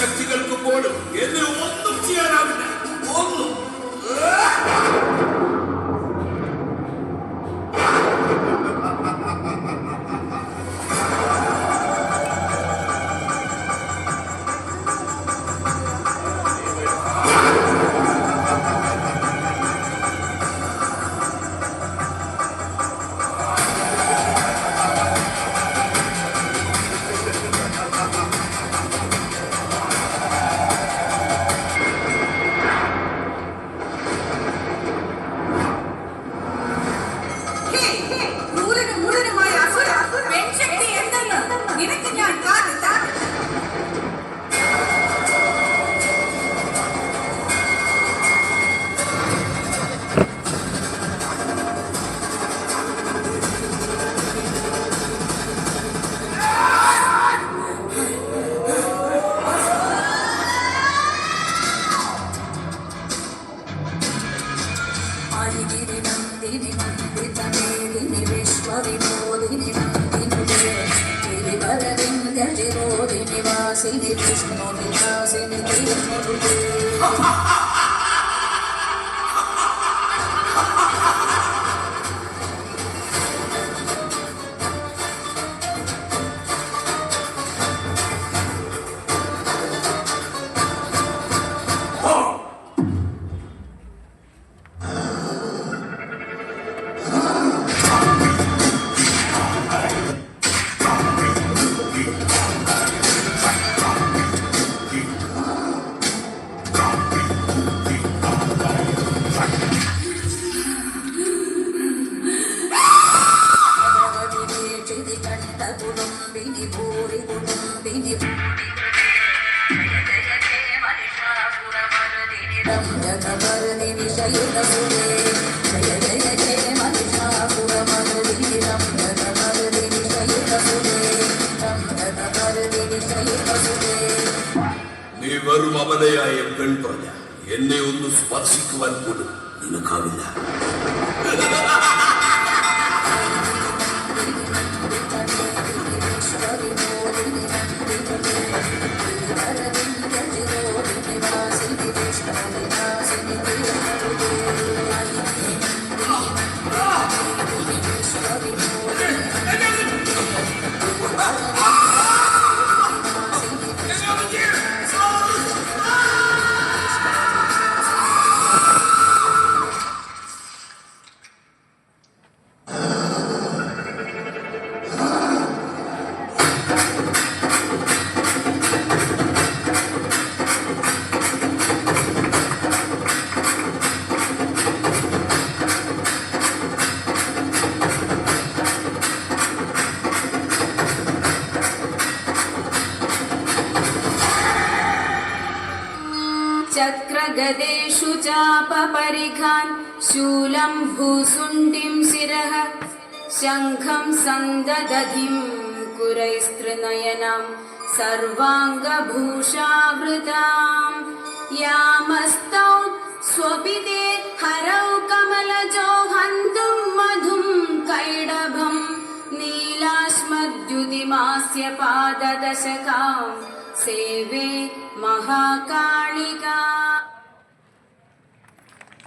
ശക്തികൾക്ക് പോലും എന്ന് Baby, kiss me on the പെൺപറഞ്ഞ എന്നെ ഒന്ന് സ്പർശിക്കുവാൻ പോലും നിനക്കാവില്ല. चक्रगदेषु चापपरिघान् शूलं भूसुण्डिं शिरः शङ्खं सन्ददधिं कुरैस्त्रिनयनं सर्वाङ्गभूषावृताम्। यामस्तौ स्वपिते हरौ कमलजो हन्तुं मधुं कैडभं नीलाश्मद्युतिमास्य पाददशकां सेवे महाकालिका।